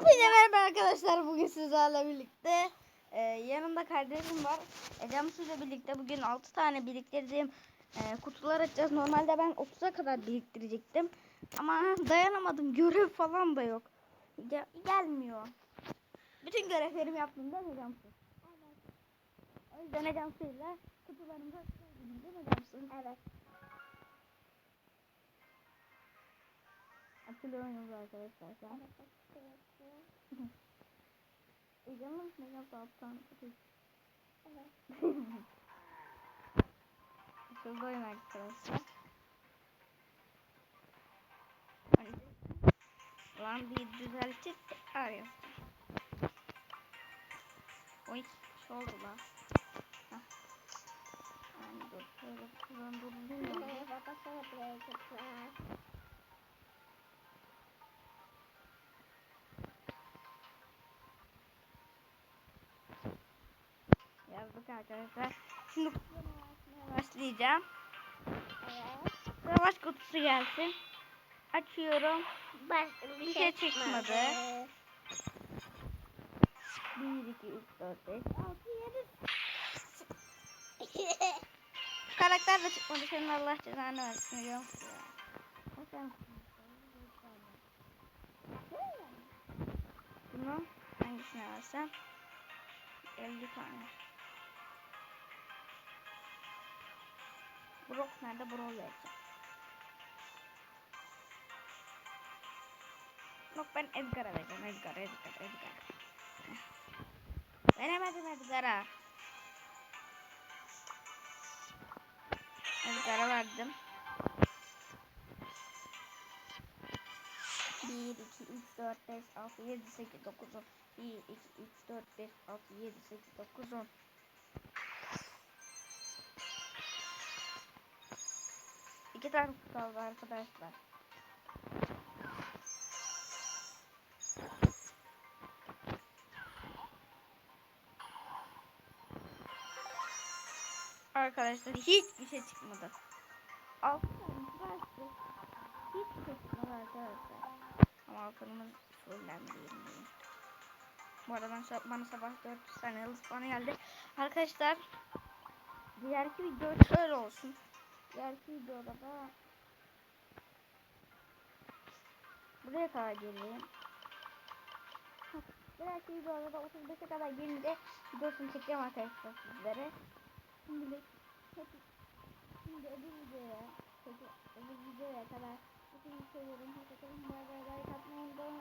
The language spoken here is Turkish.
Hepinize merhaba arkadaşlar. Bugün sizlerle birlikte e, yanımda kardeşim var. Ecem ile birlikte bugün 6 tane biriktirdiğim e, kutular açacağız. Normalde ben 30'a kadar biriktirecektim. Ama dayanamadım. Görev falan da yok. Ge- gelmiyor. Bütün görevlerimi yaptım değil mi Ecem Su? Evet. O yüzden Ecem ile kutularımızı açacağız. Değil mi Ecem Su? Evet. Açılıyoruz arkadaşlar şu an. Ecem'in ne yaptı alttan? Evet. Şuradayım arkadaşlar. Hani Lan bir düzeltip arıyor. Oy, şu oldu lan. Yazdık arkadaşlar. Şimdi başlayacağım. Evet. Savaş kutusu gelsin. Açıyorum. Bak Bir şey çıkmadı. 1, 2, 3, 4, 5, 6, 7. Karakter de çıkmadı. Senin Allah cezanı versin. Biliyor musun? Bunu hangisine versem? 50 tane. Brock nerede? Brock vereceğim. Yok ben Edgar'a vereceğim. Edgar, Edgar, Edgar. Veremedim Edgar'a. Edgar'a verdim. 1, 2, 3, 4, 5, 6, 7, 8, 9, 10. 1, 2, 3, 4, 5, 6, 7, 8, 9, 10. İki tane kutu kaldı arkadaşlar. Arkadaşlar hiçbir şey çıkmadı. Altı tane bıraktı. Hiçbir şey çıkmadı arkadaşlar. Ama altınımız fullendi Bu arada ben, bana sabah 400 tane yıldız bana geldi. Arkadaşlar diğerki video şöyle olsun. Diğerki videoda da buraya kadar geleyim. Diğerki videoda da 35'e kadar gelince videosunu çekeceğim arkadaşlar sizlere. Şimdilik hep şimdi öbür videoya peki öbür videoya kadar bütün seviyorum. Hoşçakalın. Bay bay. Like atmayı unutmayın.